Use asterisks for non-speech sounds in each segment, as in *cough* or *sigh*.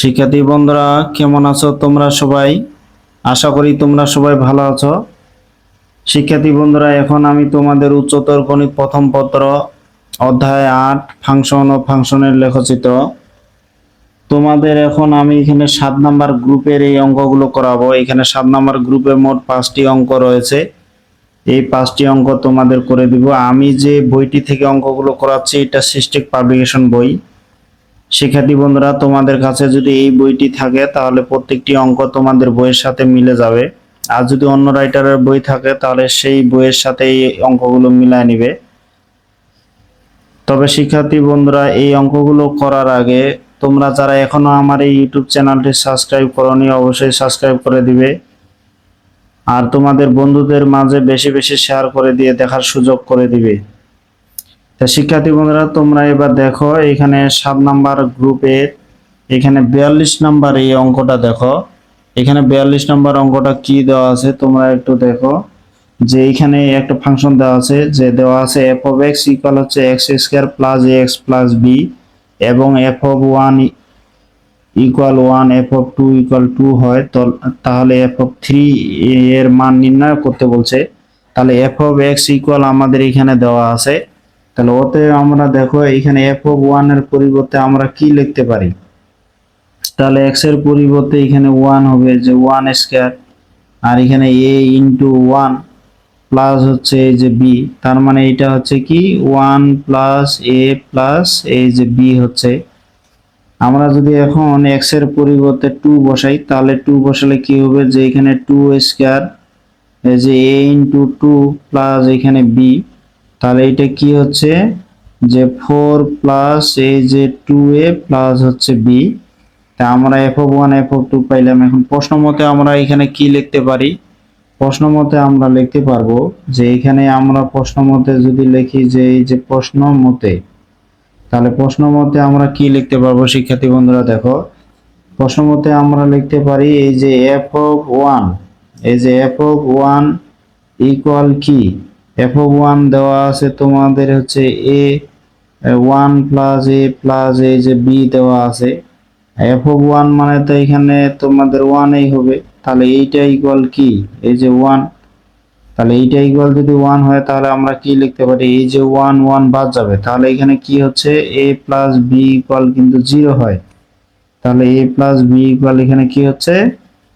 শিক্ষার্থী বন্ধুরা, কেমন আছো তোমরা সবাই? আশা করি তোমরা সবাই ভালো আছো। শিক্ষার্থী বন্ধুরা, এখন আমি তোমাদের উচ্চতর গণিত প্রথম পত্র, অধ্যায় আট ফাংশন ও ফাংশনের লেখচিত্র। তোমাদের এখন আমি এখানে সাত নাম্বার গ্রুপের এই অঙ্কগুলো করাবো। এখানে সাত নাম্বার গ্রুপে মোট পাঁচটি অঙ্ক রয়েছে। এই পাঁচটি অঙ্ক তোমাদের করে দিব। আমি যে বইটি থেকে অঙ্কগুলো করাচ্ছি, এটা সিস্টেক পাবলিকেশন বই। শিক্ষার্থী বন্ধুরা, তোমাদের কাছে যদি এই বইটি থাকে, তাহলে প্রত্যেকটি অঙ্ক তোমাদের বইয়ের সাথে মিলে যাবে। আর যদি অন্য রাইটারের বই থাকে, তাহলে সেই বইয়ের সাথে এই অঙ্কগুলো মিলায় নিবে। তবে শিক্ষার্থী বন্ধুরা, এই অঙ্কগুলো করার আগে তোমরা যারা এখনও আমার এই ইউটিউব চ্যানেলটি সাবস্ক্রাইব করনি, অবশ্যই সাবস্ক্রাইব করে দিবে। আর তোমাদের বন্ধুদের মাঝে বেশি বেশি শেয়ার করে দিয়ে দেখার সুযোগ করে দিবে। শিক্ষার্থী বন্ধুরা, তোমরা এবার দেখো, এখানে সাত নাম্বার গ্রুপের এখানে বিয়াল্লিশ নাম্বার এই অঙ্কটা দেখো। এখানে বিয়াল্লিশ নাম্বার অঙ্কটা কি দেওয়া আছে, তোমরা একটু দেখো। যে এখানে একটা ফাংশন দেওয়া আছে, যে দেওয়া আছে এফ অফ এক্স ইকুয়াল হচ্ছে X square plus X plus B এবং F of one equal one F of two equal two হয়। তাহলে এফ অফ থ্রি এর মান নির্ণয় করতে বলছে। তাহলে এফ অফ এক্স ইকুয়াল আমাদের এখানে দেওয়া আছে। তাহলে ওতে আমরা দেখো এখানে এফ অফ ওয়ানের পরিবর্তে আমরা কি লিখতে পারি? তাহলে এক্সের পরিবর্তে এখানে ওয়ান হবে যে ওয়ান স্কোয়ার আর এখানে এ ইন্টু ওয়ান প্লাস হচ্ছে এই যে বি তার মানে এটা হচ্ছে কি? ওয়ান প্লাস এ প্লাস এই যে বি হচ্ছে। আমরা যদি এখন এক্সের পরিবর্তে টু বসাই, তাহলে টু বসালে কি হবে? যে এখানে টু স্কোয়ার এই যে এ ইন্টু টু প্লাস এখানে বি তাহলে এটা কি হচ্ছে? যে ফোর প্লাস এই যে টু এ প্লাস হচ্ছে বি তা আমরা এফ ওয়ান এফ টু পাইলাম। এখন প্রশ্ন মতে আমরা এখানে কি লিখতে পারি? প্রশ্ন মতে আমরা লিখতে পারব যে এখানে আমরা প্রশ্ন মতে যদি লিখি যে এই যে প্রশ্ন মতে, তাহলে প্রশ্ন মতে আমরা কি লিখতে পারব? শিক্ষার্থী বন্ধুরা দেখো, প্রশ্ন মতে আমরা লিখতে পারি এই যে এফ অফ ওয়ান এই যে এফ অফ ওয়ান ইকুয়াল কি? এফ ওয়ান দেওয়া আছে তোমাদের হচ্ছে A one plus A plus এই যে বি দেওয়া আছে। এফ ওয়ান মানে তো এখানে তোমাদের ওয়ানই হবে। তাহলে এইটা ইকুয়াল কি? এই যে ওয়ান তাহলে এইটা ইকুয়াল যদি ওয়ান হয়, তাহলে আমরা কি লিখতে পারি? এই যে ওয়ান ওয়ান বাদ যাবে। তাহলে এখানে কি হচ্ছে? এ প্লাস বি ইকুয়াল কিন্তু জিরো হয়। তাহলে এ প্লাস বি ইকুয়াল এখানে কি হচ্ছে?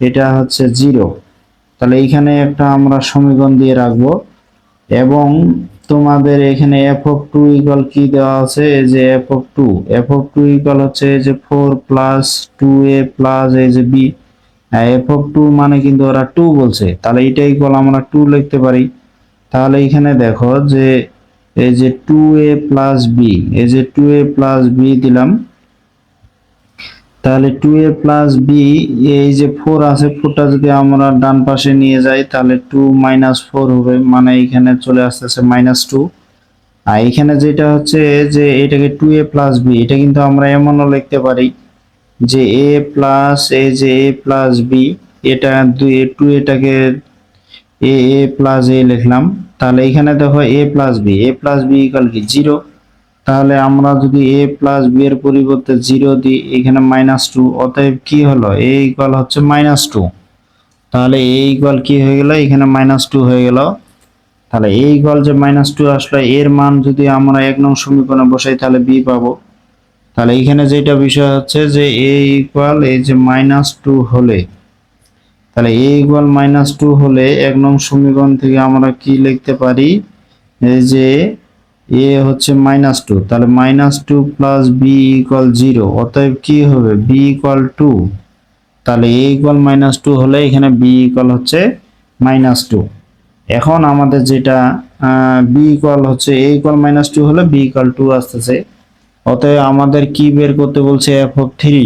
এটা হচ্ছে জিরো তাহলে এইখানে একটা আমরা সমীকরণ দিয়ে রাখব। এবং তোমাদের এখানে এফ অফ টু ইকুয়াল কি দেওয়া আছে? এই যে F of two F of two equal হচ্ছে এই যে four plus two A plus এই যে বি এফ অফ টু মানে কিন্তু ওরা টু বলছে। তাহলে এটা ইকুয়াল আমরা টু লিখতে পারি। তাহলে এখানে দেখো যে এই যে টু এ প্লাস বি এই যে টু এ প্লাস বি দিলাম। তাহলে টু এ প্লাস বি এই যে ফোর আছে ফোরটা যদি আমরা ডান পাশে নিয়ে যাই, তাহলে টু মাইনাস ফোর হবে মানে এখানে চলে আসতেছে মাইনাস টু আর এখানে যেটা হচ্ছে যে এটাকে টু এ প্লাস বি এটা কিন্তু আমরা এমনও লিখতে পারি যে এ প্লাস এ যে এ প্লাস বি এটা দুই এ টু এটাকে এ এ প্লাস এ লিখলাম। তাহলে এখানে দেখো A plus B A plus B equal কি? জিরো তাহলে আমরা যদি এ প্লাস বি এর পরিবর্তে জিরো দিই, এখানে মাইনাস টু অতএব কি হলো? এ ইকুয়াল হচ্ছে মাইনাস টু তাহলে এ ইকুয়াল কি হয়ে গেল? এখানে মাইনাস টু হয়ে গেল। তাহলে এ ইকুয়াল যে মাইনাস টু আসলো, এর মান যদি আমরা এক নং সমীকরণে বসাই, তাহলে বি পাবো। তাহলে এখানে যেটা বিষয় হচ্ছে যে এ ইকুয়াল এই যে মাইনাস টু হলে, তাহলে এ ইকুয়াল মাইনাস টু হলে এক নং সমীকরণ থেকে আমরা কি লিখতে পারি? এই যে এ হচ্ছে মাইনাস টু তাহলে minus two plus B equal zero অতএব কি হবে? বি ইকুয়াল টু তাহলে এ ইকুয়াল মাইনাস টু হলে এখানে বি ইকুয়াল হচ্ছে মাইনাস টু এখন আমাদের যেটা বি ইকুয়াল হচ্ছে এ ইকুয়াল মাইনাস টু হলে বি ইকুয়াল টু আসতেছে। অতএব আমাদের কি বের করতে বলছে? এফ অফ থ্রি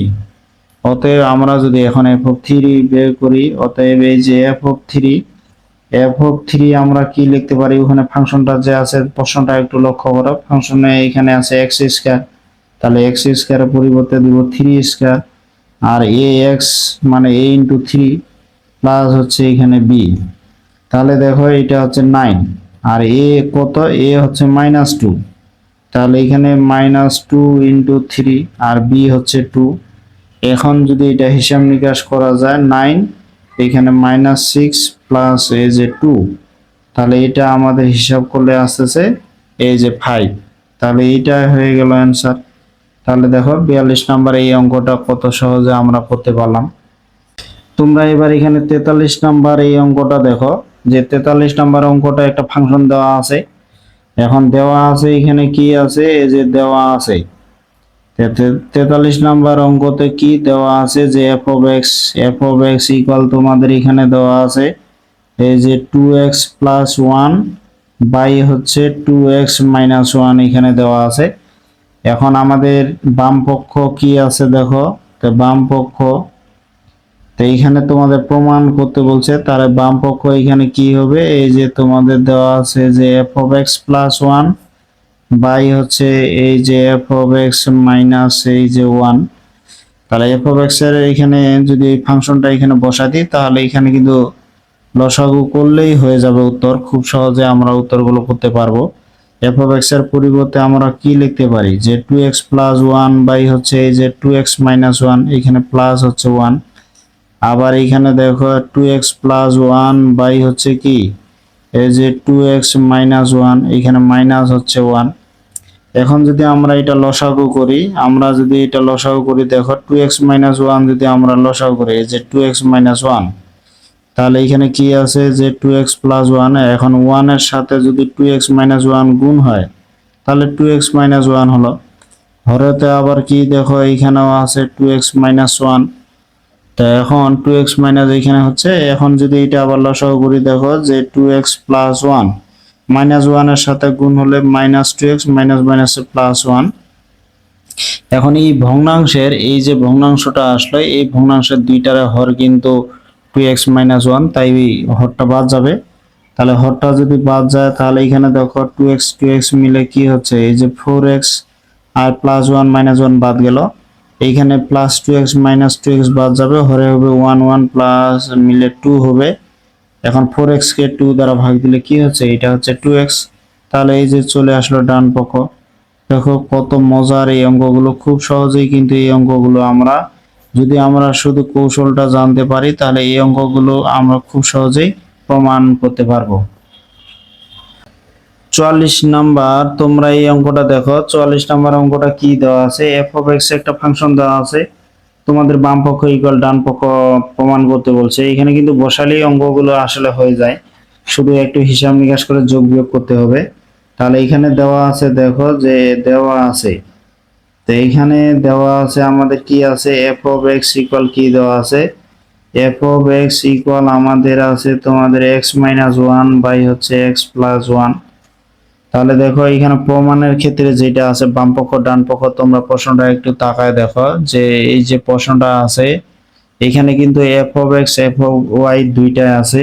অতএব আমরা যদি এখন এফ অফ থ্রি বের করি, অতএব এই যে F of three F of three আমরা কি লিখতে পারি? ওখানে ফাংশনটা যে আছে প্রশ্নটা একটু লক্ষ্য করো। ফাংশনে এখানে আছে এক্স স্কোয়ার তাহলে এক্স স্কোয়ারের পরিবর্তে দিব থ্রি স্কোয়ার আর এ এক্স মানে এ ইন্টু থ্রি প্লাস হচ্ছে এখানে বি তাহলে দেখো এটা হচ্ছে নাইন আর এ কত? এ হচ্ছে মাইনাস টু তাহলে এখানে মাইনাস টু ইন্টু থ্রি আর বি হচ্ছে টু এখন যদি এটা হিসাব নিকাশ করা যায় নাইন এখানে মাইনাস সিক্স প্লাস এই যে টু তাহলে এটা আমাদের হিসাব করলে আসতেছে এই যে ফাইভ তাহলে এইটা হয়ে গেল অ্যান্সার তাহলে দেখো বিয়াল্লিশ নাম্বার এই অঙ্কটা কত সহজে আমরা করতে পারলাম। তোমরা এবার এখানে তেতাল্লিশ নাম্বার এই অঙ্কটা দেখো। যে তেতাল্লিশ নাম্বার অঙ্কটা একটা ফাংশন দেওয়া আছে। এখন দেওয়া আছে এখানে কি আছে? এই যে দেওয়া আছে। তেতাল্লিশ নাম্বার অঙ্কতে কি দেওয়া আছে যে F of X F of X equal তোমাদের এখানে দেওয়া আছে এই যে two X plus one by হচ্ছে টু এক্স মাইনাস ওয়ান এখানে দেওয়া আছে। এখন আমাদের বাম পক্ষ কি আছে দেখো, তো বাম পক্ষ, তো এইখানে তোমাদের প্রমাণ করতে বলছে তার বাম পক্ষ এখানে কি হবে? এই যে তোমাদের দেওয়া আছে যে F of X plus one by হচ্ছে এই যে এফ অফ এক্স মাইনাস এই যে ওয়ান তাহলে এফ অফ এক্সের এখানে যদি এই ফাংশনটা এখানে বসা দিই, তাহলে এখানে কিন্তু লসাগু করলেই হয়ে যাবে উত্তর। খুব সহজে আমরা উত্তরগুলো করতে পারব। এফ অফ এক্সের পরিবর্তে আমরা কি লিখতে পারি? যে two X plus one by হচ্ছে এই যে টু এক্স মাইনাস ওয়ান এখানে প্লাস হচ্ছে ওয়ান আবার এখানে দেখো two X plus one by হচ্ছে কি? এই যে টু এক্স মাইনাস ওয়ান এখানে মাইনাস হচ্ছে ওয়ান এখন যদি আমরা এটা লসাগু করি, আমরা যদি এটা লসাগু করি, দেখো টু এক্স মাইনাস ওয়ান যদি আমরা লসাগু করি, এই যে টু এক্স মাইনাস ওয়ান তাহলে এখানে কি আছে যে টু এক্স প্লাস ওয়ান এখন ওয়ানের সাথে যদি টু এক্স মাইনাস ওয়ান গুণ হয়, তাহলে টু এক্স মাইনাস ওয়ান হলো। হরেতে আবার কি দেখো এইখানেও আছে টু এক্স মাইনাস ওয়ান তা এখন টু এক্স মাইনাস এখানে হচ্ছে, এখন যদি এটা আবার লসাগু করি, দেখো যে two X plus one minus সাথে গুণ হলে মাইনাস টু এক্স মাইনাস মাইনাসে প্লাস ওয়ান এখন এই ভগ্নাংশের, এই যে ভগ্নাংশটা আসলো, এই ভগ্নাংশের দুইটার হর কিন্তু টু এক্স মাইনাস ওয়ান তাই হরটা বাদ যাবে। তাহলে হরটা যদি বাদ যায়, তাহলে এখানে দেখো টু এক্স টু এক্স মিলে কি হচ্ছে? এই যে ফোর এক্স আর প্লাস ওয়ান মাইনাস ওয়ান বাদ গেল। এইখানে plus two X minus two X বাদ যাবে, হরে হবে ওয়ান ওয়ান প্লাস মিলে টু হবে। এখন ফোর এক্স কে টু দ্বারা ভাগ দিলে কি হচ্ছে? এটা হচ্ছে টু এক্স তাহলে এই যে চলে আসলো ডান পক্ষ। দেখো কত মজার এই অঙ্কগুলো, খুব সহজেই কিন্তু এই অঙ্কগুলো আমরা, যদি আমরা শুধু কৌশলটা জানতে পারি, তাহলে এই অঙ্কগুলো আমরা খুব সহজেই প্রমাণ করতে পারব। চুয়াল্লিশ নাম্বার, তোমরা এই অঙ্কটা দেখো। চুয়াল্লিশ নাম্বার অঙ্কটা কি দেওয়া আছে? এফ অফ এক্স একটা ফাংশন দেওয়া আছে। তোমাদের বাম পক্ষ ইকুয়াল ডান পক্ষ প্রমাণ করতে বলছে। এখানে কিন্তু বসালেই অঙ্কগুলো আসলে হয়ে যায়। শুধু একটু হিসাব নিকাশ করে যোগ বিয়োগ করতে হবে। তাহলে এখানে দেওয়া আছে, দেখো যে দেওয়া আছে। তো এইখানে দেওয়া আছে আমাদের কি আছে? এফ অফ এক্স ইকুয়াল কি দেওয়া আছে? এফ অফ এক্স ইকুয়াল আমাদের আছে তোমাদের এক্স মাইনাস ওয়ান বাই হচ্ছে এক্স প্লাস ওয়ান তাহলে দেখো, এখানে প্রমাণের ক্ষেত্রে যেটা আছে, বাম পক্ষ, ডান পক্ষ, তোমরা প্রশ্নটা একটু তাকায় দেখো যে এই যে প্রশ্নটা আছে, এখানে কিন্তু F of X F of Y দুইটাই আছে।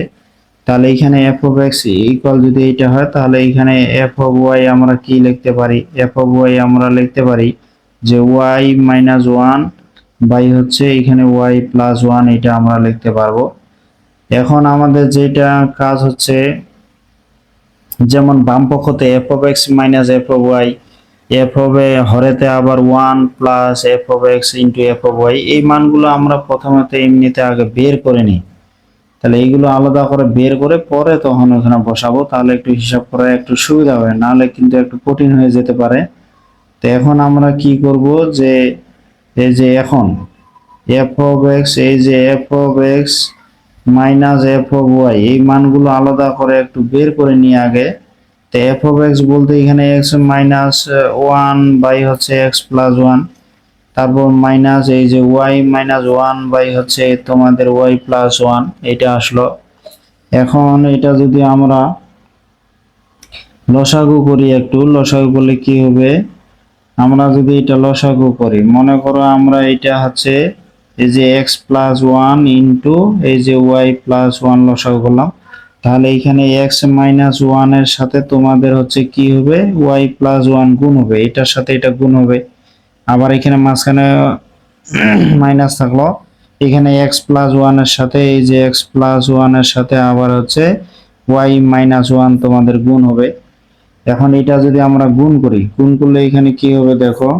তাহলে এখানে এফ অফ এক্স ইকুয়াল যদি এটা হয়, তাহলে এখানে এফ অফ ওয়াই আমরা কি লিখতে পারি? এফ অফ ওয়াই আমরা লিখতে পারি যে ওয়াই মাইনাস ওয়ান বাই হচ্ছে এখানে ওয়াই প্লাস ওয়ান এটা আমরা লিখতে পারব। এখন আমাদের যেটা কাজ হচ্ছে যেমন বাম পক্ষতে F of X minus F of Y F হবে হরেতে আবার one plus F of X into F of Y এই মানগুলো আমরা প্রথমত এমনিতে আগে বের করে নিই। তাহলে এইগুলো আলাদা করে বের করে পরে তখন ওখানে বসাবো, তাহলে একটু হিসাব করা একটু সুবিধা হবে নাহলে কিন্তু একটু কঠিন হয়ে যেতে পারে। তো এখন আমরা কি করব যে, এই যে এখন এফ অফ এক্স এই যে F of X minus F of Y এই মানগুলো আলাদা করে একটু বের করে নিয়ে আগে। তো এফ অফ এক্স বলতে এখানে এক্স মাইনাস ওয়ান বাই হচ্ছে এক্স প্লাস ওয়ান। তারপর মাইনাস এই যে ওয়াই মাইনাস ওয়ান বাই হচ্ছে তোমাদের ওয়াই প্লাস ওয়ান, এটা আসলো। এখন এটা যদি আমরা লসাগু করি একটু, লসাগু করলে কি হবে? আমরা যদি এটা লসাগু করি, মনে করো আমরা এটা হচ্ছে এই যে এক্স প্লাস ওয়ান ইন্টু এই যে ওয়াই প্লাস ওয়ান লসাগু করলাম, তাহলে এখানে এক্স মাইনাস ওয়ানের সাথে তোমাদের হচ্ছে কি হবে? ওয়াই প্লাস ওয়ান গুণ হবে, এটার সাথে এটা গুণ হবে। আবার এখানে মাঝখানে *clears throat* মাইনাস থাকল, এখানে এক্স প্লাস ওয়ানের সাথে এই যে এক্স প্লাস ওয়ানের সাথে আবার হচ্ছে ওয়াই মাইনাস ওয়ান তোমাদের গুণ হবে। এখন এটা যদি আমরা গুণ করি, গুণ করলে এখানে কি হবে দেখো?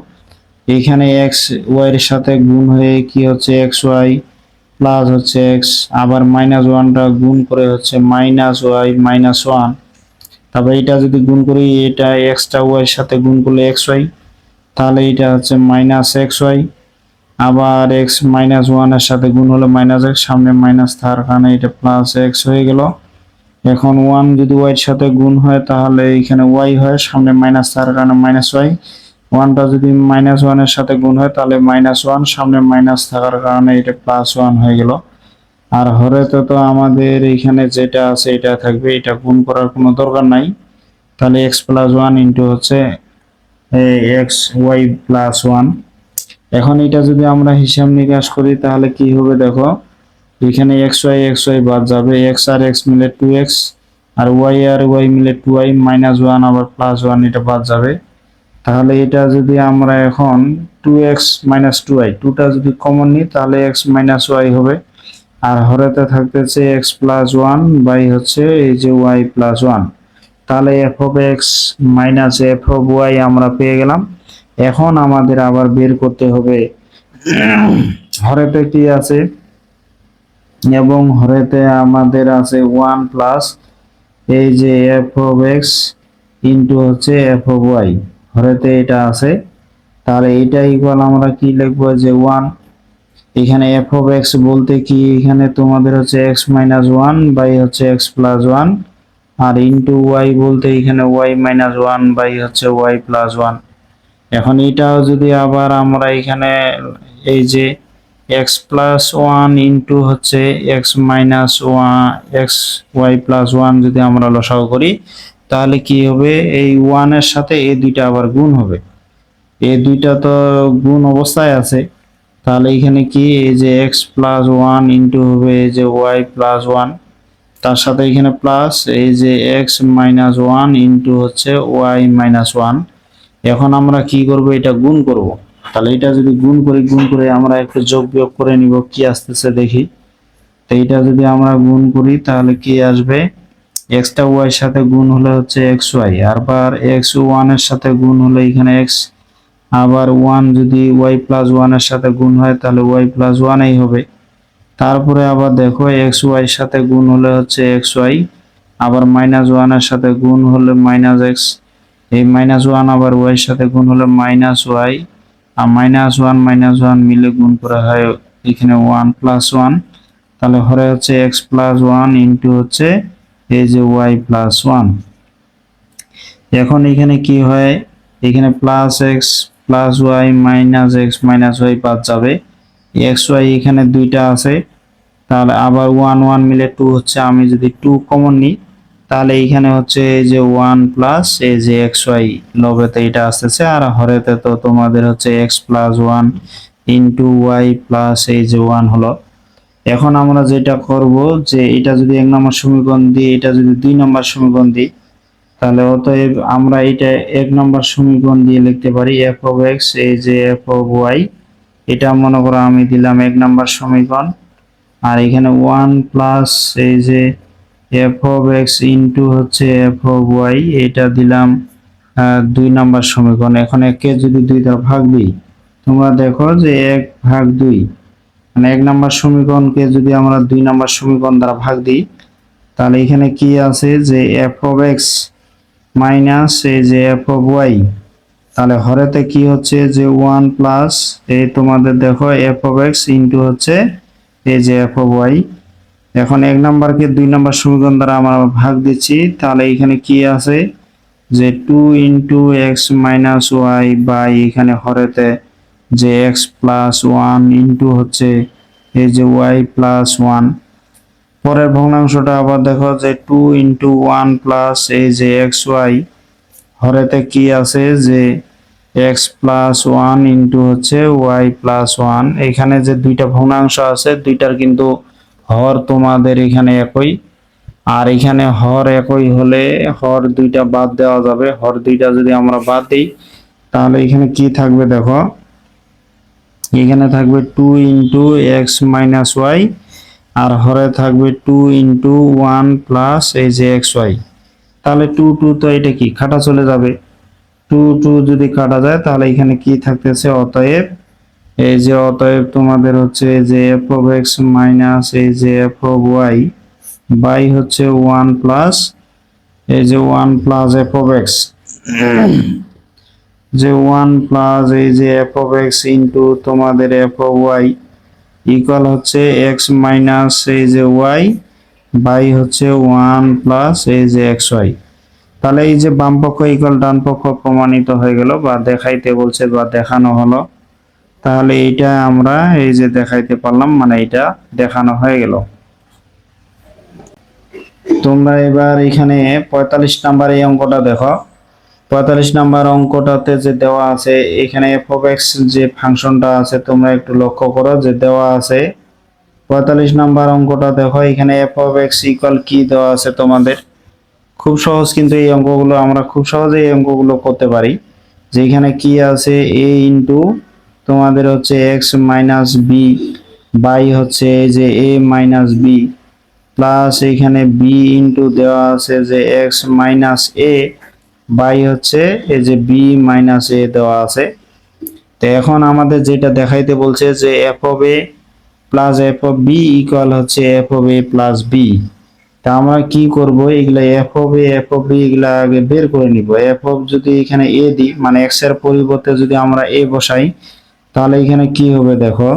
এখানে এক্স ওয়াই এর সাথে গুণ হয়ে কি হচ্ছে এক্স ওয়াই প্লাস হচ্ছে এক্স আবার মাইনাস ওয়ানটা গুণ করে হচ্ছে মাইনাস ওয়াই মাইনাস ওয়ান তারপর এটা যদি গুণ করি, এটা এক্সটা ওয়াই সাথে গুণ করলে এক্স ওয়াই তাহলে এটা হচ্ছে মাইনাস এক্স ওয়াই আবার এক্স মাইনাস ওয়ানের সাথে গুণ হলে মাইনাস এক্স সামনে মাইনাস থাকার কারণে এটা প্লাস এক্স হয়ে গেল। এখন ওয়ান যদি ওয়াই এর সাথে গুণ হয়, তাহলে এখানে ওয়াই হয়, সামনে মাইনাস থাকার কারণে মাইনাস ওয়াই ওয়ানটা যদি মাইনাস ওয়ানের সাথে গুণ হয়, তাহলে মাইনাস ওয়ান সামনে মাইনাস থাকার কারণে এটা প্লাস ওয়ান হয়ে গেল। আর হরেতে তো আমাদের এখানে যেটা আছে, এটা থাকবে, এটা গুণ করার কোনো দরকার নাই। তাহলে এক্স প্লাস ওয়ান ইন্টু হচ্ছে এক্স ওয়াই প্লাস ওয়ান এখন এটা যদি আমরা হিসাব নিকাশ করি, তাহলে কি হবে দেখো? এখানে এক্স ওয়াই এক্স ওয়াই বাদ যাবে। এক্স আর এক্স মিলে টু এক্স আর ওয়াই আর ওয়াই মিলে টু ওয়াই মাইনাস ওয়ান আবার প্লাস ওয়ান এটা বাদ যাবে। তাহলে এটা যদি আমরা এখন টু এক্স মাইনাস টু টুটা যদি কমন নিই, তাহলে এক্স মাইনাস ওয়াই হবে। আর হরেতে থাকতেছে এক্স প্লাস ওয়ান বাই হচ্ছে এই যে ওয়াই প্লাস ওয়ান তাহলে F of X minus F of আমরা পেয়ে গেলাম। এখন আমাদের আবার বের করতে হবে। হরেতে কি আছে? এবং হরেতে আমাদের আছে ওয়ান প্লাস এই যে এফ অফ এক্স ইন্টু হচ্ছে এফ অফ ওয়াই হরেতে এটা আছে। তাহলে এটা ইকুয়াল আমরা কি লিখব যে ওয়ান এখানে এফ অফ এক্স বলতে কি? এখানে তোমাদের হচ্ছে এক্স মাইনাস ওয়ান বাই হচ্ছে এক্স প্লাস ওয়ান আর ইন্টু ওয়াই বলতে এখানে ওয়াই মাইনাস ওয়ান বাই হচ্ছে ওয়াই প্লাস ওয়ান এখন এটাও যদি আবার আমরা এখানে এই যে এক্স প্লাস ওয়ান ইন্টু হচ্ছে X minus one X Y plus one যদি আমরা লসাগু করি তাহলে কি হবে? এই ওয়ানের সাথে এ দুইটা আবার গুণ হবে। এই দুইটা তো গুণ অবস্থায় আছে। তাহলে এখানে কি? এই যে এক্স প্লাস ওয়ান ইন্টু হবে এই যে ওয়াই প্লাস ওয়ান তার সাথে এখানে প্লাস এই যে এক্স মাইনাস ওয়ান ইন্টু হচ্ছে ওয়াই মাইনাস ওয়ান এখন আমরা কি করব? এটা গুণ করব। তাহলে এটা যদি গুণ করি, গুণ করে আমরা একটু যোগ বিয়োগ করে নিব। কি আসতেছে দেখি। তো এটা যদি আমরা গুণ করি, তাহলে কি আসবে? এক্সটা ওয়াই এর সাথে গুণ হলে হচ্ছে এক্স ওয়াই আবার এক্স ওয়ানের সাথে গুণ হলে এখানে এক্স আবার ওয়ান যদি ওয়াই প্লাস ওয়ানের সাথে গুণ হয়, তাহলে ওয়াই প্লাস ওয়ানই হবে। তারপরে আবার দেখো এক্স ওয়াই এর সাথে গুণ হলে হচ্ছে এক্স ওয়াই আবার মাইনাস ওয়ানের সাথে গুণ হলে মাইনাস এক্স এই মাইনাস ওয়ান আবার ওয়াই এর সাথে গুণ হলে মাইনাস ওয়াই আর মাইনাস ওয়ান মাইনাস ওয়ান মিলে গুণ করা হয় এখানে ওয়ান প্লাস ওয়ান তাহলে হরে হচ্ছে এক্স প্লাস ওয়ান ইন্টু হচ্ছে এই যে ওয়াই প্লাস ওয়ান এখন এখানে কি হয়? এখানে plus X plus Y minus X minus Y বাদ যাবে। এক্স ওয়াই এখানে দুইটা আছে। তাহলে আবার ওয়ান ওয়ান মিলে টু হচ্ছে। আমি যদি টু কমন নিই, তাহলে এইখানে হচ্ছে এই যে ওয়ান প্লাস এই যে এক্স ওয়াই লবেতে এটা আসতেছে। আর হরেতে তো তোমাদের হচ্ছে X plus one into Y plus এই যে ওয়ান হলো। এখন আমরা যেটা করব যে এটা যদি এক নম্বর সমীকরণ দিই এটা যদি দুই নম্বর সমীকরণ দিই, তাহলে অতএব আমরা এটা এক নম্বর সমীকরণ দিয়ে লিখতে পারি এফ অফ এক্স এই যে এফ অফ ওয়াই এটা মনে করো আমি দিলাম এক নম্বর সমীকরণ, আর এখানে ওয়ান প্লাস এই যে এফ অফ এক্স ইন্টু হচ্ছে এফ অফ ওয়াই এটা দিলাম দুই নম্বর সমীকরণ। এখন একে যদি দুই দ্বারা ভাগ দিই, তোমরা দেখো যে এক ভাগ দুই। মানে এক নম্বর সমীকরণকে যদি আমরা দুই নম্বর সমীকরণ দ্বারা ভাগ দিই, তাহলে এখানে কি আছে যে এফ অফ এক্স মাইনাস এই যে এফ অফ ওয়াই তাহলে হরেতে কি হচ্ছে যে ওয়ান প্লাস এই তোমাদের দেখো এফ অফ এক্স ইন্টু হচ্ছে এই যে এফ অফ ওয়াই এখন এক নাম্বারকে দুই নাম্বার সমীকরণ দ্বারা আমরা ভাগ দিচ্ছি, তাহলে এখানে কি আছে যে two into X minus Y by এখানে হরেতে যে এক্স প্লাস ওয়ান ইন্টু হচ্ছে এই যে ওয়াই প্লাস ওয়ান পরের ভগ্নাংশটা আবার দেখো যে টু ইন্টু ওয়ান প্লাস এই যে এক্স ওয়াই হরেতে কি আছে? যে এক্স প্লাস ওয়ান ইন্টু হচ্ছে ওয়াই প্লাস ওয়ান এখানে যে দুইটা ভগ্নাংশ আছে, দুইটার কিন্তু হর তোমাদের এখানে একই। আর এখানে হর একই হলে হর দুইটা বাদ দেওয়া যাবে। হর দুইটা যদি আমরা বাদ দিই, তাহলে এখানে কি থাকবে দেখো? এখানে থাকবে two into X minus Y আর হরে থাকবে টু ইন্টু ওয়ান প্লাস এই যে এক্স ওয়াই তাহলে টু টু তো এটা কি? খাটা চলে যাবে। টু টু যদি কাটা যায়, তাহলে এখানে কি থাকতেছে? অতএব এই যে অতএব তোমাদের হচ্ছে যে এফ অফ এক্স মাইনাস এই যে এফ অফ ওয়াই বাই হচ্ছে ওয়ান প্লাস এই যে one plus F of X যে ওয়ান প্লাস এই যে এফ অফ এক্স ইন্টু তোমাদের এফ অফ ওয়াই ইকুয়াল হচ্ছে এক্স মাইনাস এই যে ওয়াই বাই হচ্ছে ওয়ান প্লাস এই যে এক্স ওয়াই তাহলে এই যে বাম পক্ষ ইকুয়াল ডান পক্ষ প্রমাণিত হয়ে গেল বা দেখাইতে বলছে বা দেখানো হলো। তাহলে এইটা আমরা এই যে দেখাইতে পারলাম মানে এটা দেখানো হয়ে গেল। তোমরা এবার এখানে পঁয়তাল্লিশ নাম্বার এই অঙ্কটা দেখো। পঁয়তাল্লিশ নাম্বার অঙ্কটাতে যে দেওয়া আছে, এখানে এফ যে ফাংশনটা আছে, তোমরা একটু লক্ষ্য করো যে দেওয়া আছে। পঁয়তাল্লিশ নাম্বার অঙ্কটা দেখো, এখানে এফ কি দেওয়া আছে তোমাদের? খুব সহজ কিন্তু এই অঙ্কগুলো, আমরা খুব সহজে এই অঙ্কগুলো করতে পারি। যে এখানে কি আছে এ ইন্টু তোমাদের হচ্ছে এক্স মাইনাস বি বাই হচ্ছে যে এ মাইনাস বি প্লাস এখানে বি ইন্টু দেওয়া আছে যে এক্স মাইনাস এ বাই হচ্ছে এই যে বি মাইনাস এ দেওয়া আছে। তো এখন আমাদের যেটা দেখাইতে বলছে যে F of A plus F of B equal হচ্ছে F of A plus B তা আমরা কি করব? এগুলা F of A F of B এগুলা আগে বের করে নিব। এফ অফ যদি এখানে এ দিই মানে এক্সের পরিবর্তে যদি আমরা এ বসাই, তাহলে এখানে কি হবে দেখো?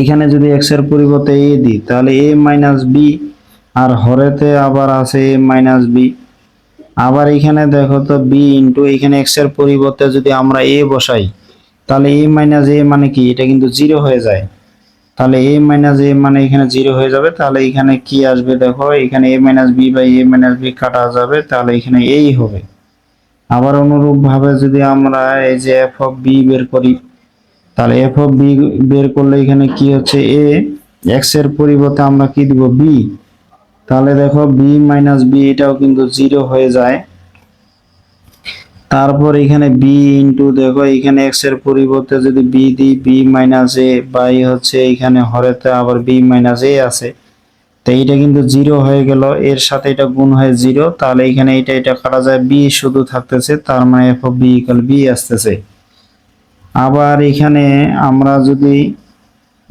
এখানে যদি এক্সের পরিবর্তে এ দিই, তাহলে এ মাইনাস বি আর হরেতে আবার আছে এ মাইনাস বি আবার এখানে দেখো তো বি ইন্টু এখানে এক্সের পরিবর্তে যদি আমরা এ বসাই, তাহলে এ মাইনাস এ মানে কি? এটা কিন্তু জিরো হয়ে যায়। তাহলে এ মাইনাস এ মানে এখানে জিরো হয়ে যাবে। তাহলে এখানে কি আসবে দেখো? এখানে A minus B by A minus B কাটা যাবে। তাহলে এখানে এই হবে। আবার অনুরূপ ভাবে যদি আমরা এই যে এফ অফ বি বের করি, তাহলে এফ অফ বি বের করলে এখানে কি হচ্ছে? এ এক্সের পরিবর্তে আমরা কি দিব? বি তাহলে দেখো বি মাইনাস বি এটাও কিন্তু জিরো হয়ে যায়। তারপর এখানে বি ইন্টু দেখো এখানে এক্সের পরিবর্তে যদি বি দিই বি মাইনাস এ বাই হচ্ছে এখানে হরেতে আবার বি মাইনাস এ আছে। তো এইটা কিন্তু জিরো হয়ে গেল, এর সাথে এটা গুণ হয়ে জিরো তাহলে এখানে এটা এটা কাটা যায় বি শুধু থাকতেছে, তার মানে এফ বি ইকাল বি আসতেছে। আবার এখানে আমরা যদি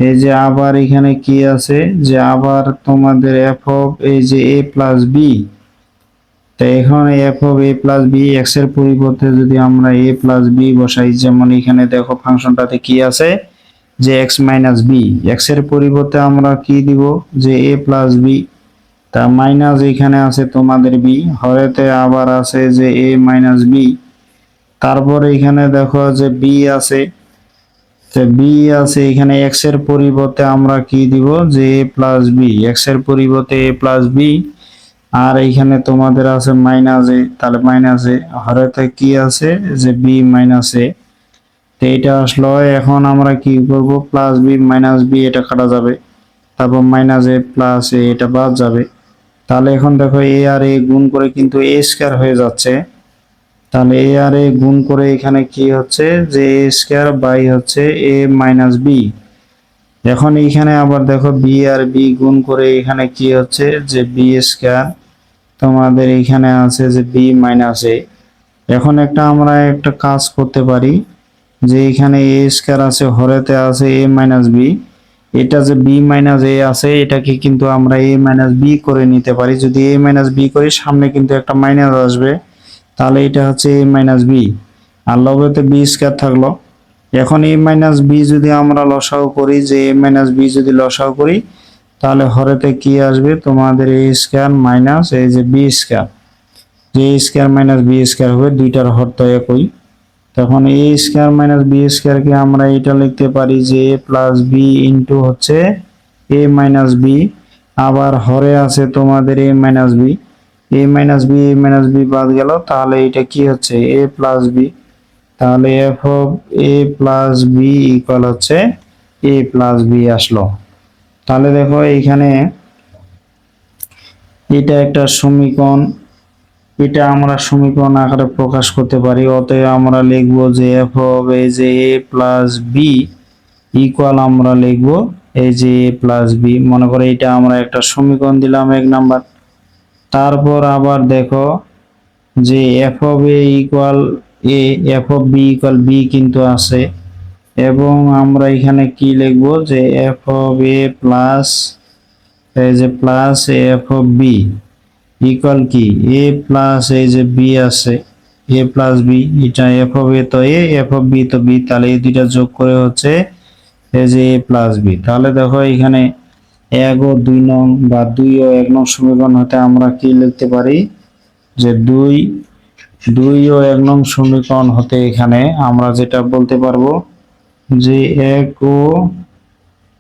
এই যে আবার এখানে কি আছে? যে আবার তোমাদের এফ অফ এই যে এ প্লাস বি তো এখন F of A plus B এক্সের পরিবর্তে যদি আমরা এ প্লাস বি বসাই, যেমন এখানে দেখো ফাংশনটাতে কি আছে? যে এক্স মাইনাস বি এক্সের পরিবর্তে আমরা কি দিব? যে এ প্লাস বি তা মাইনাস এখানে আছে তোমাদের বি হরেতে আবার আছে যে এ মাইনাস বি তারপর এখানে দেখো যে বি আছে। বি আছে এখানে এক্সের পরিবর্তে আমরা কি দিব? যে এ প্লাস বি এক্সের পরিবর্তে এ প্লাস বি আর এইখানে তোমাদের আছে মাইনাস এ তাহলে মাইনাস এ হরেতে কি আছে? যে বি মাইনাস এ তো এটা আসলো, এখন আমরা কি করব? প্লাস বি মাইনাস বি এটা কাটা যাবে। তারপর মাইনাস এ প্লাস এ এটা বাদ যাবে। তাহলে এখন দেখো এ আর এ গুণ করে কিন্তু এ স্কয়ার হয়ে যাচ্ছে। তাহলে এ আর এ গুণ করে এখানে কি হচ্ছে? যে এ স্কয়ার বাই হচ্ছে এ মাইনাস বি। এখন এইখানে আবার দেখো বি আর বি গুণ করে এখানে কি হচ্ছে? যে বি স্কয়ার তোমাদের এইখানে আছে যে বি মাইনাস এ। এখন একটা আমরা একটা কাজ করতে পারি যে এখানে এ স্কয়ার আছে, হরেতে আছে এ মাইনাস বি। এটা যে বি মাইনাস এ আছে, এটাকে কিন্তু আমরা এ মাইনাস বি করে নিতে পারি। যদি এ মাইনাস বি করি, সামনে কিন্তু একটা মাইনাস আসবে। তাহলে এটা হচ্ছে এ মাইনাস বি আর লবেতে বি স্কয়ার থাকল। এখন এ মাইনাস বি যদি আমরা লসাও করি, যে এ মাইনাস বি যদি লসাও করি, তাহলে হরেতে কি আসবে? তোমাদের এ স্কয়ার মাইনাস এই যে বি স্কয়ার যে A square minus B square হবে, দুইটার হর তো একই। তখন এ স্কয়ার মাইনাস বি স্কয়ারকে আমরা এটা লিখতে পারি যে এ প্লাস বি ইন্টু হচ্ছে এ মাইনাস বি আবার হরে আছে তোমাদের A minus B A minus B A minus B বাদ গেল, তাহলে এটা কি হচ্ছে? এ প্লাস বি তাহলে F of A plus B equal হচ্ছে এ প্লাস বি আসলো। তাহলে দেখো এইখানে এটা একটা সমীকরণ। এটা আমরা সমীকরণ আকারে প্রকাশ করতে পারি। অতএব আমরা লিখব যে এফ অফ এই যে এ প্লাস বি ইকুয়াল আমরা লিখব এই যে এ প্লাস বি মনে করো এটা আমরা একটা সমীকরণ দিলাম এক নাম্বার। তারপর আবার দেখো যে F of A equal A F of B equal B কিন্তু আছে। এবং আমরা এখানে কি লিখব যে এফ অফ এ প্লাস এই যে plus F of B equal কি? এ প্লাস এই যে বি আছে এ প্লাস বি এটা এফ অফ এ তো এ এফ অফ বি তো বি তাহলে এই দুইটা যোগ করে হচ্ছে এই যে এ প্লাস বি তাহলে দেখো এখানে এক ও দুই নং বা দুই ও এক নং সমীকরণ হতে আমরা কি লিখতে পারি? যে দুই দুই ও এক নং সমীকরণ হতে এখানে আমরা যেটা বলতে পারব, যে এক ও,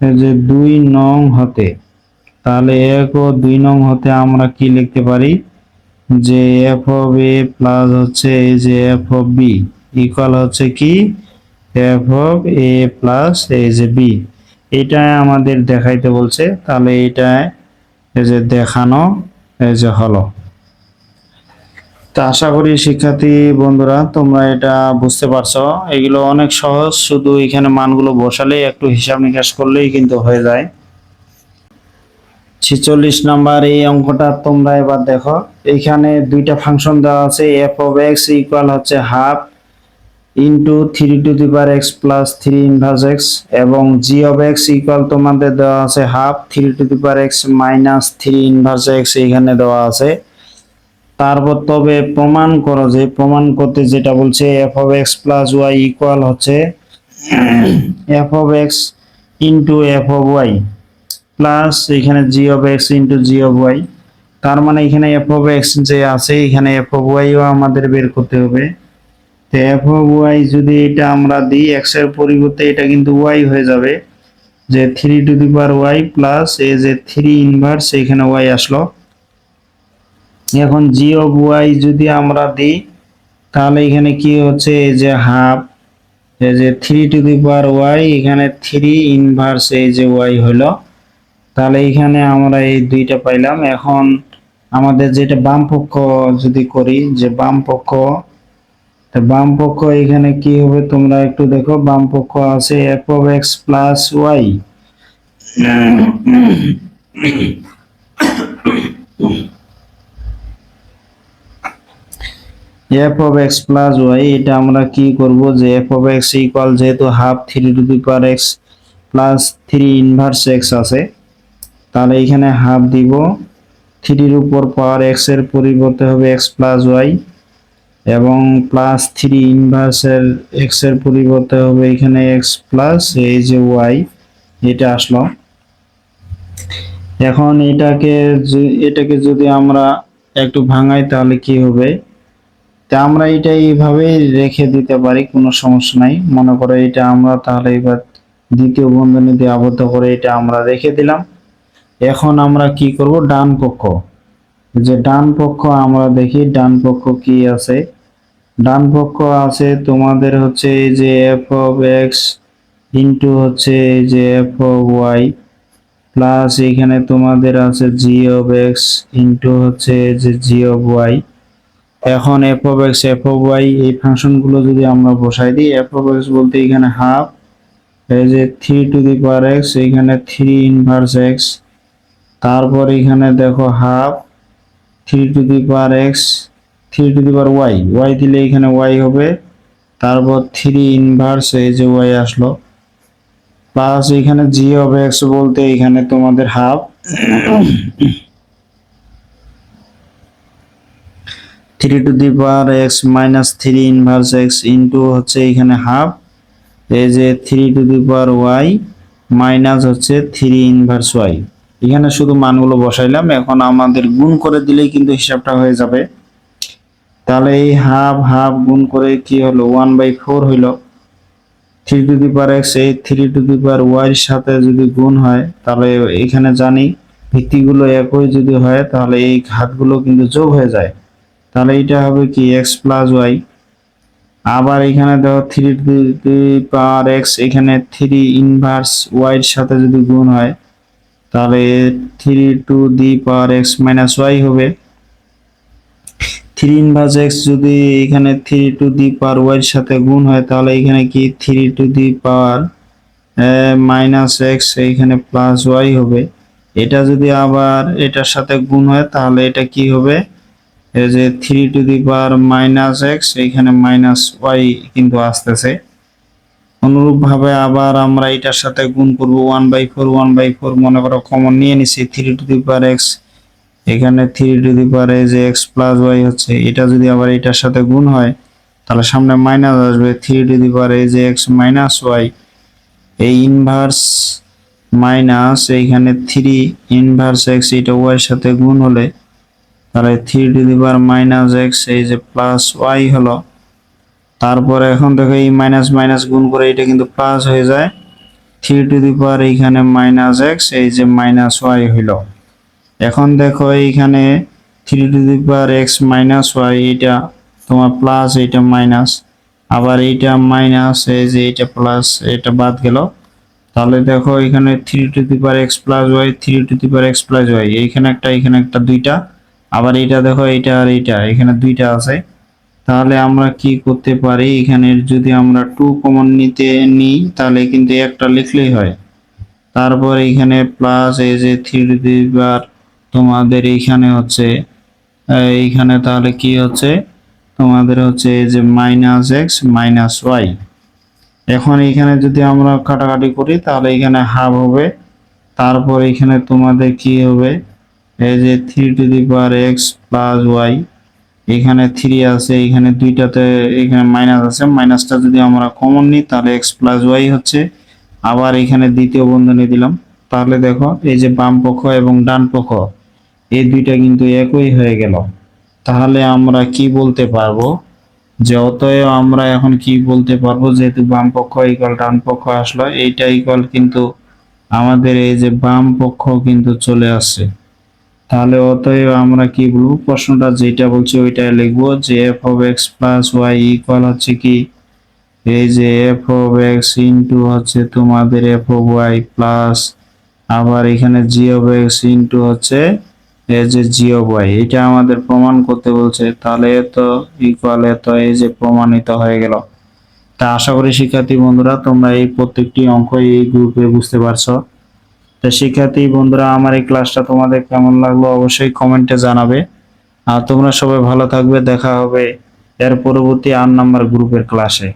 যে দুই নং হতে, তাহলে এক ও দুই নং হতে আমরা কি লিখতে পারি? যে এফ অফ এ প্লাস হচ্ছে এই যে এফ অফ বি ইকুয়াল হচ্ছে কি? এফ অফ এ প্লাস এই যে বি এটা আমাদের দেখাইতে বলছে, তাহলে এটা এই যে দেখানো, এই যে হলো। তা আশা করি শিক্ষার্থী বন্ধুরা, তোমরা এটা বুঝতে পারছ। এগুলো অনেক সহজ, শুধু এখানে মানগুলো বসালেই একটু হিসাব নিকাশ করলেই কিন্তু হয়ে যায়। ছিচল্লিশ নাম্বার এই অঙ্কটা তোমরা এবার দেখো। এখানে দুইটা ফাংশন দেওয়া আছে এফ অফ এক্স ইকুয়াল হচ্ছে half into three to the power X plus three inverse X এবং জি অফ এক্স ইকুয়াল তোমাদের দেওয়া আছে half three to the power X minus three inverse X এখানে দেওয়া আছে। তারপর তবে প্রমাণ করো যে, প্রমাণ করতে যেটা বলছে F of X plus Y equal হচ্ছে F of X into F of Y plus এখানে G of X into G of Y তার মানে এখানে এফ অফ এক্স যে আছে, এখানে এফ অফ ওয়াইও আমাদের বের করতে হবে। এফ অফ ওয়াই যদি এটা আমরা দিই এক্সের পরিবর্তে এটা কিন্তু ওয়াই হয়ে যাবে। যে three to the power Y plus এই যে থ্রি ইনভার্স এখানে ওয়াই আসলো। এখন জি অফ ওয়াই যদি আমরা দিই, তাহলে এখানে কি হচ্ছে? এই যে হাফ এই যে three to the power Y এখানে থ্রি ইনভার্স এই যে ওয়াই হলো। তাহলে এখানে আমরা এই দুইটা পাইলাম। এখন আমাদের যেটা বাম পক্ষ যদি করি, যে বাম পক্ষ বাম পক্ষ এখানে কি হবে তোমরা একটু দেখো, বাম পক্ষ আছে F of X plus Y F of X plus Y এটা আমরা কি করব যে এফ অফ এক্স ইকুয়াল যেহেতু half three to the power X plus three inverse X আছে, তাহলে এখানে হাফ দিব। থ্রির উপর পাওয়ার এক্সের পরিবর্তে হবে এক্স প্লাস ওয়াই এবং প্লাস থ্রি ইনভার্সের এক্সের পরিবর্তে হবে এখানে এক্স প্লাস এই যে ওয়াই এটা আসলো। এখন এটাকে এটাকে যদি আমরা একটু ভাঙাই তাহলে কি হবে? তা আমরা এটা এইভাবে রেখে দিতে পারি, কোনো সমস্যা নাই। মনে করো এটা আমরা তাহলে এবার দ্বিতীয় বন্ধনী দিয়ে আবদ্ধ করে এটা আমরা রেখে দিলাম। এখন আমরা কি করব? ডান পক্ষ যে ডান পক্ষ আমরা দেখি, ডান পক্ষ কি আছে? ডান পক্ষ আছে তোমাদের হচ্ছে এই যে এফ অফ এক্স ইন্টু হচ্ছে এই যে এফ অফ ওয়াই প্লাস এখানে তোমাদের আছে জি অফ এক্স ইন্টু হচ্ছে যে জি অফ ওয়াই এখন f of x f of y এই ফাংশনগুলো যদি আমরা বসাই দিই এফ অফ এক্স বলতে এখানে হাফ এই যে three to the power x এখানে থ্রি ইনভার্স এক্স তারপর এখানে দেখো half three to the power x, three to the power y. Y দিলে এখানে ওয়াই হবে। তারপর থ্রি ইনভার্স, এই যে ওয়াই আসলো। প্লাস এখানে জি অফ এক্স বলতে এখানে তোমাদের half. Three to the power x minus three inverse x into হচ্ছে এখানে হাফ। এই যে three to the power y minus হচ্ছে থ্রি ইনভার্স ওয়াই। এখানে শুধু মানগুলো বসাইলাম। এখন আমাদের গুণ করে দিলেই কিন্তু হিসাবটা হয়ে যাবে। তাহলে এই হাফ হাফ গুণ করে কি হলো? ওয়ান বাই ফোর হইল। Three to the power x এই three to the power y সাথে যদি গুণ হয়, তাহলে এখানে জানি ভিত্তিগুলো একই যদি হয়, তাহলে এই ঘাতগুলো কিন্তু যোগ হয়ে যায়। তাহলে এটা হবে কি? এক্স প্লাস ওয়াই আবার এখানে দেখো three to the power x এখানে থ্রি ইনভার্স ওয়াইয়ের সাথে যদি গুণ হয় তাহলে three to the power x minus y হবে। থ্রি ইনভার্স এক্স যদি এখানে থ্রি টু দি পাওয়ার ওয়াইয়ের সাথে গুণ হয়, তাহলে এখানে কি three to the power minus x এইখানে প্লাস ওয়াই হবে। এটা যদি আবার এটার সাথে গুণ হয়, তাহলে এটা কি হবে? এই যে three to the power minus x এইখানে মাইনাস ওয়াই কিন্তু আসতেছে। অনুরূপভাবে আবার আমরা এটার সাথে গুণ করব one by four, one by four মনে করো কমন নিয়ে নিছি three to the power x এখানে থ্রি টু দি পাওয়ার যে এক্স প্লাস ওয়াই হচ্ছে, এটা যদি আবার এটার সাথে গুণ হয়, তাহলে সামনে মাইনাস আসবে থ্রি টু দি পাওয়ার যে এক্স মাইনাস ওয়াই এই ইনভার্স মাইনাস এইখানে থ্রি ইনভার্স এক্স এটা ওয়াই সাথে গুণ হলে, তাহলে three to the power minus x এই যে প্লাস ওয়াই হলো তারপরে এখন দেখো এই মাইনাস মাইনাস গুণ করে এটা কিন্তু প্লাস হয়ে যায়। থ্রি টু দি পাওয়ার এইখানে মাইনাস এক্স এই যে মাইনাস ওয়াই হইল। এখন দেখো এইখানে three to the power x minus y এটা তোমার প্লাস এটা মাইনাস আবার এইটা মাইনাস এই যে এটা প্লাস এটা বাদ গেল। তাহলে দেখো এখানে three to the power x plus y three to the power x plus y এইখানে একটা এখানে একটা, দুইটা। আবার এইটা দেখো, এইটা আর এইটা এখানে দুইটা আছে। তাহলে আমরা কি করতে পারি? এখানে যদি আমরা টু কমন নিতে নিই, তাহলে কিন্তু একটা লিখলেই হয়। তারপর এইখানে প্লাস এই যে থ্রি টু দি পাওয়ার তোমাদের এইখানে হচ্ছে এইখানে তাহলে কি হচ্ছে? তোমাদের হচ্ছে এই যে মাইনাস এক্স মাইনাস ওয়াই এখন এখানে যদি আমরা কাটাকাটি করি, তাহলে এখানে হাফ হবে। তারপর এখানে তোমাদের কি হবে? এই যে three to the power x plus y এখানে থ্রি আছে, এখানে দুইটাতে, এখানে মাইনাস আছে। মাইনাসটা যদি আমরা কমন নিই, তাহলে এক্স প্লাস ওয়াই হচ্ছে। আবার এখানে দ্বিতীয় বন্ধনী দিলাম। তাহলে দেখো, এই যে বাম পক্ষ এবং ডান পক্ষ, এই দুইটা কিন্তু একই হয়ে গেল। তাহলে আমরা কি বলতে পারব? যে অতএব আমরা এখন কি বলতে পারব? যেহেতু বাম পক্ষ ইকুয়াল ডান পক্ষ আসলো, এইটা ইকুয়াল কিন্তু আমাদের এই যে বাম পক্ষ কিন্তু চলে আসছে। তাহলে অতএব আমরা কি বলব? প্রশ্নটা যেটা বলছে ওইটাই লিখব যে f of x plus y equal হচ্ছে কি? এই যে এফ অফ এক্স ইন্টু হচ্ছে তোমাদের এফ অফ ওয়াই প্লাস আবার এখানে জি অফ এক্স ইন্টু হচ্ছে এই যে জি অফ ওয়াই এটা আমাদের প্রমাণ করতে বলছে। তাহলে এত ইকুয়াল এত এই যে প্রমাণিত হয়ে গেল। তা আশা করি শিক্ষার্থী বন্ধুরা তোমরা এই প্রত্যেকটি অঙ্ক এই গ্রুপে বুঝতে পারছ। তো শিক্ষার্থী বন্ধুরা, আমার এই ক্লাসটা তোমাদের কেমন লাগল অবশ্যই কমেন্টে জানাবে। আর তোমরা সবাই ভালো থাকবে, দেখা হবে এর পরবর্তী আট নাম্বার গ্রুপের ক্লাসে